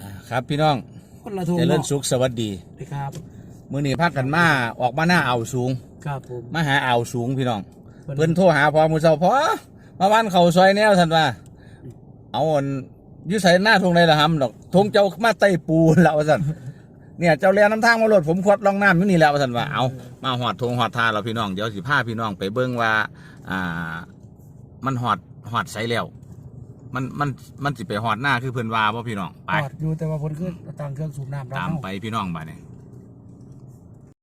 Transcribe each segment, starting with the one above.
อ่าครับพี่น้องคนละทุ่งเจริญเนาะสุขสวัสดีครับมื้อนี้พักกันมาออกมาหน้าอ่าวสูง ครับผมมาหาอ่าวสูงพี่น้องเพิ่นโทรหาพอมื้อเช้าพอมาบ้านเขาซอยแนวท่านว่า เอาอันอยู่ไสหน้าทงใดล่ะหำดอกทงเจ้ามาไต้ปูแล้วว่าซั่นเนี่ยเจ้าเรียนน้ำทางมาโลดผมขวดลองน้ำอยู่นี่แล้วว่าซั่นว่าเอามาหอดทงหอดทาเราพี่น้องเดี๋ยวสิพาพี่น้องไปเบิ่งว่า อ่า มันหอดหอดไสแล้ว มันมันมันสิไปหอดหน้าคือเพิ่นว่าบ่พี่น้องไปจอดอยู่แต่ว่าผลคือต่างเครื่องสูบน้ำตามไปพี่น้องบ้านนี่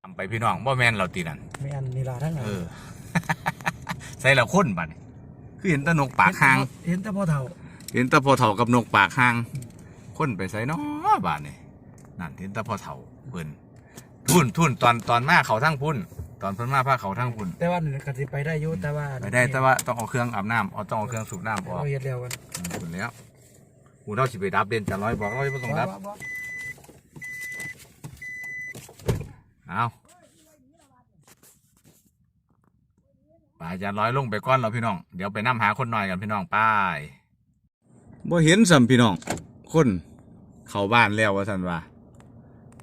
ตามไปพี่น้องบ่แม่นเราตีนั่นไม่อันนีลาทั้งนั้นเออใส่ละคนบ้านนี่คือเห็นแตะนกปากหาง เห็นแต่พ่อเฒ่าเห็นแตะพอเฒ่ากับนกปากหาง คนไปใส่เนาะบ้านนี่นั่นเห็นแตะพอเฒ่าเพิ่นทุ่นทุ่นตอนตอนมาเขาทั้งพุ่น ตอนเพิ่นมาพาเขาทั้งพุ่นแต่ว่านี่ก็สิไปได้อยู่แต่ว่าไปได้แต่ว่าต้องเอาเครื่องอาบน้ำเอาต้องเอาเครื่องสูบน้ำอเราอกเฮ็ดแล้วกันพุ่นแล้วกูเราสิไปดับเด่นจะร้อยบอกร้อยบ่ต้องดับบ่บ่เอาป่าจะร้อยลงไปก้อนเราพี่น้อง เดี๋ยวไปนํหาคนหน่อยกันพี่น้องไป้ายบ่เห็นสัมพี่น้อง คนเข้าบ้านแล้วว่าสันว่า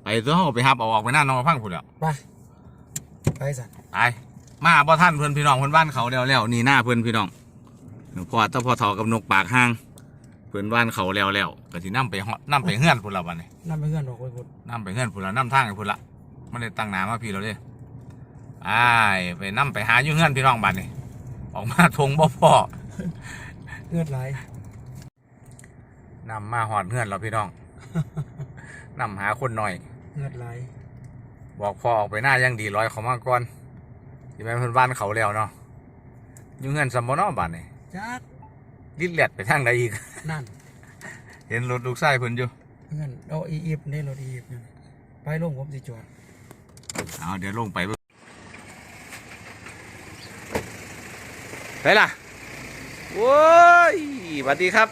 ไปตัวเขาไปหับเอาออกไปหน้าน้องมาพังพุ่นแล้วไป ไปสั่นไปมาบ่ท่านเพื่อนพี่น้องเพื่อนบ้านเขาแล้วแล้วนี่หน้าเพื่อนพี่น้องพอตะพอเถากับนกปากห้าง เพื่อนบ้านเขาแล้วแล้วก็สินํไปฮอดนํไปเฮือนพุ่นละวันนี้นำไปเฮือนดอกไว้พุ่นนํไปเฮือนพุ่นละนํทางไปพุ่นละไม่ได้ตั้งหนามาพี่เราเด้ไปไปนํไปหาอยู่เฮือนพี่น้องบ้านนี้ออกมาทงบ่พอเลือดไหลนำมาหอดเฮือนเราพี่น้องนำหาคนหน่อยเลือดไหล บอกพอออกไปหน้ายังดีร้อยเขามาก่อนที่แม่นเพื่อนบ้านเขาแล้วเนาะอยู่เฮือนซัมบเนอบ้านนี่จักดิดแลดไปทางใดอีก นั่น เห็นรถลูกชายเพิ่นอยู่เฮือนเอาอีอีฟนี่รถอีอีฟนี่ไปลงผมสิจอดเอาเดี๋ยวลงไปเบิ่งไปล่ะโว้ยสวัสดีครับ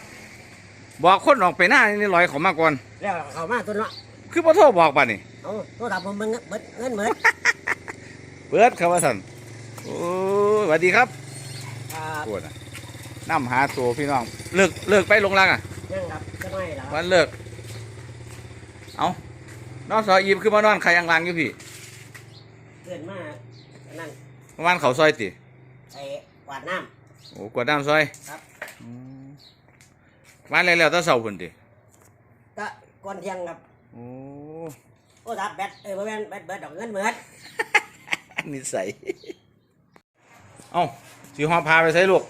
บอกคนออกไปหน้านี่ลอยเขามาก่อนแล้วเขามาตัวเนาะ คือพ่อโทรบอกป่ะนี่เอาตัวดับผมเบิ่งเบิดเงินเบิดเปิดครับว่าสันโอ้ยสวัสดีครับอ่าปวดอะน้ำหาตัวพี่น้อง เลิกเลิกไปลงรังอะยังครับจะไม่แล้ววันเลิก เอานอนซอยอีมคือมานอนใครยังรังอยู่พี่เกินมานั่นเมื่อวานเขาซอยติไอ้กวาดน้โอ้กวาดน้ำซอยครับอืมวันแล้วแล้วแตะเสาพุ่นติำก็ก่อนเที่ยงครับ โอ้โอ้ดับแบตเออบ่แม่นแบตเบิดดอกเงินเบิดนิสัยเอ้าสีหอพาไปใส่ลูก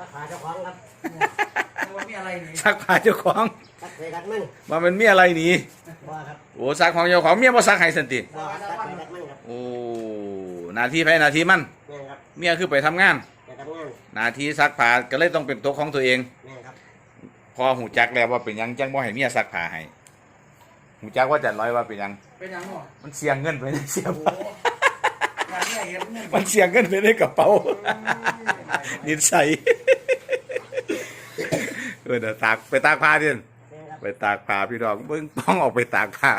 รักษาเจ้าของครับว่ามีอะไรนี่ซักผ้าเจ้าของรักเคยรักมั่งมาเป็นเมียอะไรหนีบ่ครับโอ้ซักของเจ้าของเมียบ่ซักให้สันติบ่ครับรักเคยรักมั่งครับโอ้หนาทีไปนาทีมัน แม่นครับเมียคือไปทำงานจะทำงานหนาทีซักผ้าก็เลยต้องเป็นตัวของตัวเอง แม่นครับ พอหูจักแล้วว่าเป็นหยังจังบ่ให้เมียซักผ้าให้ หูจักว่าจัดร้อยว่าเป็นหยัง เป็นหยังหรอมันเสียเงินไปในเสียโอ้งานเนี่ยเห็นเงินมันเสียเงินไปในกระเป๋า นิสัยเออเดี๋ยวตากไปตากผ้าดิแม่นครับไปตากผ้าพี่น้องเบิ่งต้องออกไปตากผ้า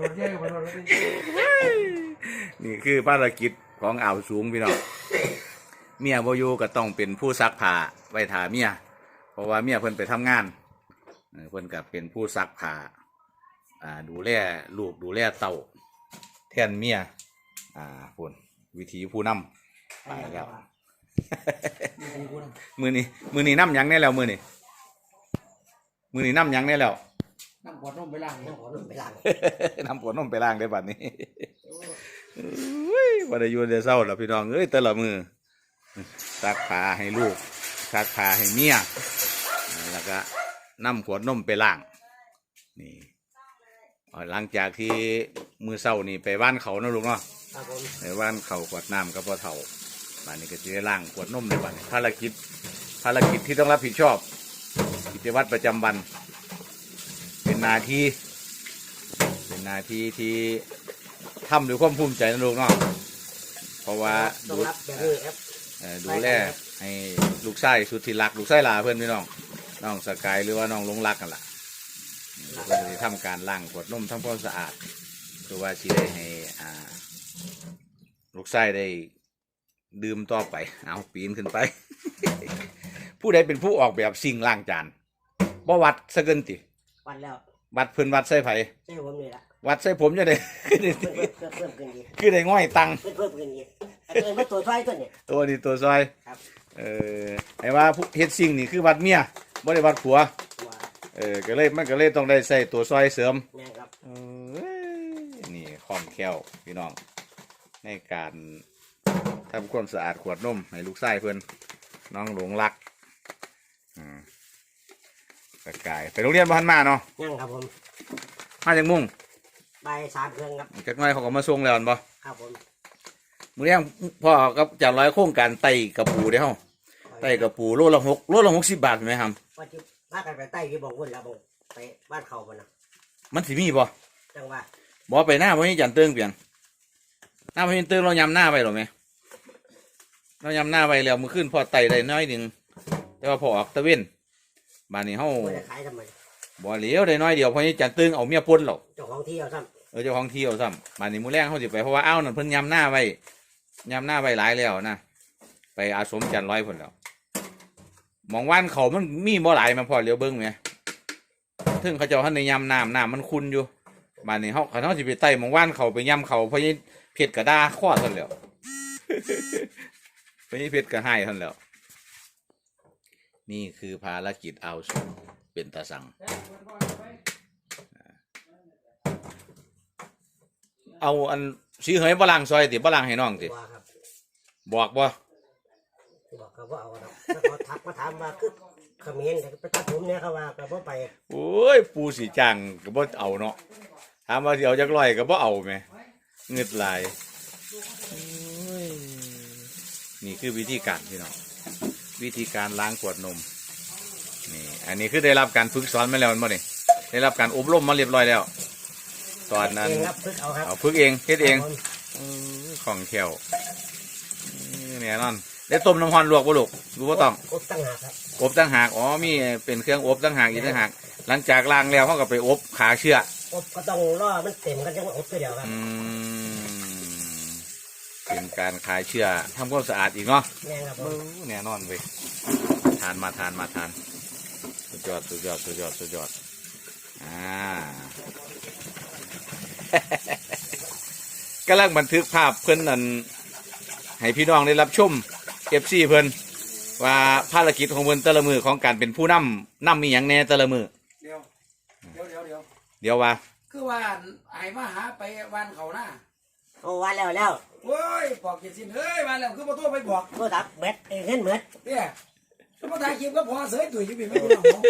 รถเยอะกว่ารถรถเป็นนี่คือภารกิจของอ่าวสูงพี่น้อง เมียบ่อยู่ก็ต้องเป็นผู้ซักผ้าไว้ถาเมีย เพราะว่าเมียเพิ่นไปทำงานเออเพิ่นก็เป็นผู้ซักผ้า อ่าดูแลลูกดูแลเต่าแทนเมียอ่าพุ่นวิธีผู้นำไปแล้ว มือนี้มือนี้น้ำหยังแน่แล้วมือนี้มือนี้น้ำหยังแน่แล้วน้ำขวดนมไปล้างยังขอนุ่มไปล้างน้ำผลนมไปล้างได้บัดนี้อุ้ยวันอายุเดือเศร้าแล้วพี่น้องเอ้ยแต่ละมือซักผ้าให้ลูกซักผ้าให้เมียแล้วก็นำขวดนมไปล้างนี่อ๋อ หลังจากที่มือเศร้านี่ไปบ้านเขาเนาะลูกเนาะครับผมไปบ้านเขาขวดน้ำกับพ่อเฒ่าบ้านนี้ก็จะได้ล้างขวดนมในบ้านนี้ภารกิจภารกิจที่ต้องรับผิดชอบ กิจวัตรประจำวัน เป็นหนาทีเป็นหนาทีที่ทำด้วยความภูมิใจนะลูกเนาะเพราะว่าต้อดูงรับแบบนี้ครับ เอ่อดูแลให้ลูกชายสุดที่รักลูกชายหลาเพื่อนพี่น้องน้องสกายหรือว่าน้องหลงรักกันล่ะ ก็จะทำการล้างขวดนมทำความสะอาดคือว่าชีได้ให้อ่า ลูกชายได้ดื่มต่อไป เอาปีนขึ้นไป ผู้ใดเป็นผู้ออกแบบสิ่งล้างจานบ่วัดสะเกินติวันแล้ววัดเพิ่นวัดใส่ไผใช่ผมนี่ละวัดใส่ผมจะได้คือได้เพิ่มเพิ่มเพิ่มเพิ่มขึ้นอีกคือได้ง่อยตังค์เพิ่มเพิ่มขึ้นอีกไอ้ตัวนี้ตัวช่วยตัวนี้ ตัวนี้ตัวซอยครับ เออไอ้ว่าผู้เฮ็ดสิ่งนี่คือวัดเมียบ่ได้วัดผัวว่า เออก็เลยมันก็เลยต้องได้ใส่ตัวซอยเสริมแม่นครับเออนี่คล่องแคล่วพี่น้อง ในการทำความสะอาดขวดนมให้ลูกชายเพื่อนน้องหลงรักอืมสกายไปโรงเรียนบ้านมาเนาะยังครับผมมาจากมุ่งใบสามเครื่องครับจากหน้อยเขาก็มาส่งแล้วอันบ่ครับผมมื้อนี้พ่อกับจานร้อยโครงการไต่กระปูเด้เฮาไต่กระปูโลละหกโลละหกสิบบาทไหมครับ ว่าที่พากันไปใต้ที่บอกวุ่นแล้วบอกไปบ้านเขาบ่นะมันสิมีบ่จังว่าบ่ไปหน้าบ่มีจันเติงเปียงหน้าบ่มีเติงเรายำหน้าไปหรอแม่เรายำหน้าไปแล้วมื้อคืนพอไต่ได้น้อยหนึงแต่ว่าพอออกตะเว้นบ้านนี้เฮาไม่ได้ขายทำไมบ่เหลียวได้น้อยเดียวเพราะนี่จันเติงเอาเมียพ่นหรอกเจ้าของที่เอาซ้เออเจ้าของที่เอาซ้ำบ้านนี้มื้อแรงเฮาสิไปเพราะว่าอ้าวนั่นเพิ่นยำหน้าไว้ยำหน้าไว้หลายแล้วนะไปอาสมจันร้อยพุ่นแล้วห มองว่านเขามันมีบ่หลายมาพอเหลียวเบิ่งแหมถึงเขาเจ้าท่านในยำน้ำน้ำมันขุ่นอยู่บ้านนี้เฮาเขาเฮาสิไปไต่หมองว่านเขาไปยำเขาเพราะนี่เผ็ดกระดาข้อท่านแหล้วเพราะนี่เผ็ดกระหายท่านแหล้ว นี่คือภารกิจเอาสุเป็นตาสัง เอาอันสีเหยบลังซอยติบลังให้น้องติำว่าครับบอกบ่ บอกเขาว่าเอาครับแล้วเขาทักมาถามว่าคือเขมิ้นแต่ไปตัดผมเนี่ยเขาว่าก็บ่ไปโอ้ยปูสีจังก็บ่เอาเนาะถามว่าสิเอาจักร้อยก็บ่เอาแหมเงึดหลายโอ้ยนี่คือวิธีการพี่น้องวิธีการล้างขวดนมนี่อันนี้คือได้รับการฝึกสอนมาแล้วแม่นบ่นี่ได้รับการอบรมมาเรียบร้อยแล้ว ตอนนั้นเองครับพึกเอาครับเอาฝึกเองเฮ็ดเองครับผมเออของแขวเนี่ยนั่น ได้ต้มน้ำฮอนลวกบ่ลูกรู้บ่ต้องอบตั้งหากครับอบตั้งหากอ๋อมีเป็นเครื่องอบตั้งหากอีกตั้งหากหลังจากล้างแล้วเขาก็ไปอบขาเชือกอบก็ต้องรอมันเต็มกันจังว่าอบตัวเดียวครับอืมเป็นการคลายเชือกทำความสะอาดอีกเนาะแม่นครับผเอมอแน่นอนเว้ยทานมาทานมาทานสุดยอดสุดยอดสุดยอดสุดยอดอ่า กำลังบันทึกภาพเพื่อนนั่นให้พี่น้องได้รับชม เอฟซีเพื่อนว่าภารกิจของเพื่อนแต่ละมือของการเป็นผู้นำนำมีอย่างแน่แต่ละมือเดี๋ยวเดี๋ยวเดี๋ยวเดี๋ยวเดี๋ยวว่า คือว่าไอ้มาหาไปวันเขาหน้าโอ้ว่าแล้วแล้วโอ้ยบอกเกียรติสินเฮ้ยมาแล้วคือมาโทษไปบอกโทรศัพท์เบ็ดเองเห็นเบ็ดเนี่ยสมมติถ่ายคลิปก็พอเสยตุ๋ยอยู่พี่ไม่รู้หรอกเนาะ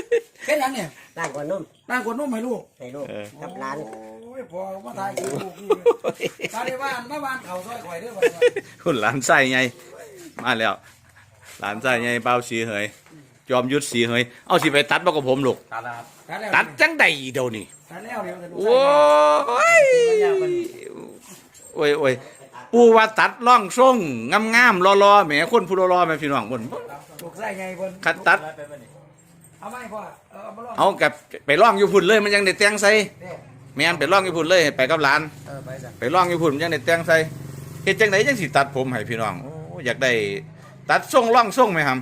แค่นั้นเนี่ยร่างกว่านุ่มนั่งกดนุ่มให้ลูกให้ลูกกับหลานโอ้ยพอมาถ่ายคลิปลูกนี่ตาได้บ้านมาบ้านเขาซอยข่อยเด้อบ่คุณหลานไส้ไง มาแล้ว หลานไส้ไงเป้าสีเหยจอมยุทธสีเหยเอาสิไปตัดบ่กับผมลูกตัดแล้วครับตัดแล้วตัดจังใดเดี๋ยวนี้ตัดแล้วเดี๋ยวจะดูโอ้ยโอ้ยโอ้ยปูว่าตัดร่องทรงงามๆรอๆแหมคนผู้รอๆแม่พี่น้องบนถูกใส่ไงเพิ่นคัดตัดเอาไหมพ่อเออเอามาลองเอากับไปร่องอยู่พุ่นเลยมันยังได้แต่งใส่เด้แม่นไปร่องอยู่พุ่นเลยไปกับหลานเออไปจ้ะไปร่องอยู่พุ่นมันยังได้แต่งใส่เฮ็ดจังไดจังสิตัดผมให้พี่น้องโอ้อยากได้ตัดทรงร่องทรงไหมครับ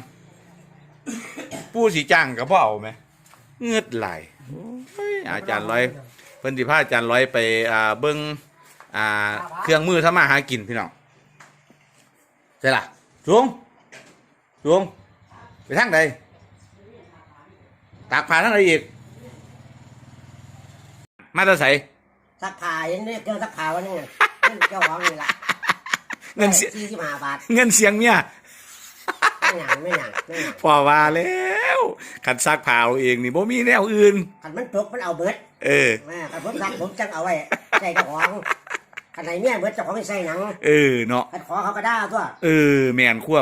ปูสีจ้างก็บ่เอาไหมเงือดไหลายโอ้ยอาจารย์ร้อยเพิ่นสิพาอาจารย์ร้อยไปอ่าเบิ่งอ่าเครื่องมือทำมาหากินพี่น้องใช่ล่ะสูงสูงไปทางใดตากผ้าทางใดอีก มาแตาใสสักผ้าเห็นเนี่ยเครื่องสักผ้าวันนึงเจ้าของนี่แหละ เงินเสียสี่สิบห้าบาทเงินเสียงเมียไม่หยังไม่หยังไม่หยังพอว่าแล้วขันซักผ้าเอาเองนี่บ่มีแนวอื่นขันมันตกมันเอาเบิดเออแม่ขันผมซักผมจังเอาไว้ใส่เจ้าของขันไหนเนี่ยเบิดเจ้าของไม่ใส่หนังเออเนาะขันขอเขาก็ได้ตัวเออแม่นคว่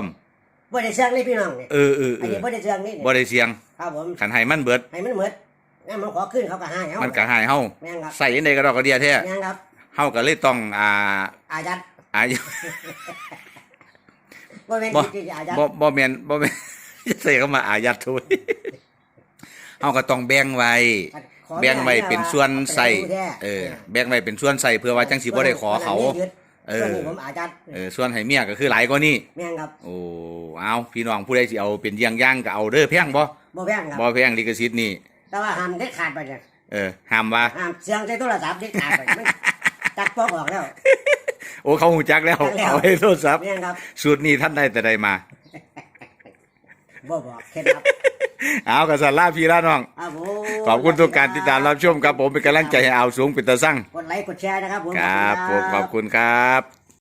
บ่ได้เสียงนี่พี่น้องนี่ำเออเออเออันอนี้บ่ได้เสียงนี่บ่ได้เสียงครับผมขันให้มันเบิดให้มันเหมือดงั้นมันขอขึ้นเขาก็ให้เอามันก็หายเฮาแม่งครับใส่ยังไดก็ดอกกระเดียแท้แม่งครับเฮาก็เลยต้องอ่าอายัด อายุบ่แม่นบ่ที่อายัดบ่บ่แม่นบ่แม่นจะใส่เข้ามาอายัดทุยเฮาก็ต้องแบ่งไว้ ขอแบ่งไว้เป็นส่วนใส่เอาไปดูแท้เออ แบ่งไว้เป็นส่วนใส่เพื่อว่าจังสิบ่ได้ขอเขา เออ ส่วนนี้ผมอายัดเออส่วนให้เมียก็คือหลายกว่านี้แม่งครับโอ้เอาพี่น้องผู้ใดสิเอาเป็นเยี่ยงย่างก็เอาเด้อแพงบ่บ่แพงครับบ่แพงลิขสิทธิ์นี่ แต่ว่าห้ามได้ขาดไปเนี่ยเออห้ามว่าห้ามเสียงใช้โทรศัพท์ได้ขาดไปมันตัดปอกออกแล้ว โอ้เขาหูจักแล้ว จักแล้ว เอาให้โทรศัพท์ เนี่ยครับสูตรนี้ท่านได้แต่ใดมา บ่บอกเคล็ดลับเอากระสันลาพี่ละน้อง ครับผมขอบคุณทุกการติดตามรับชมครับผมเป็นกำลังใจให้เอาสูงเป็นตาสั่งกดไลค์กดแชร์นะครับผมครับผมขอบคุณครับ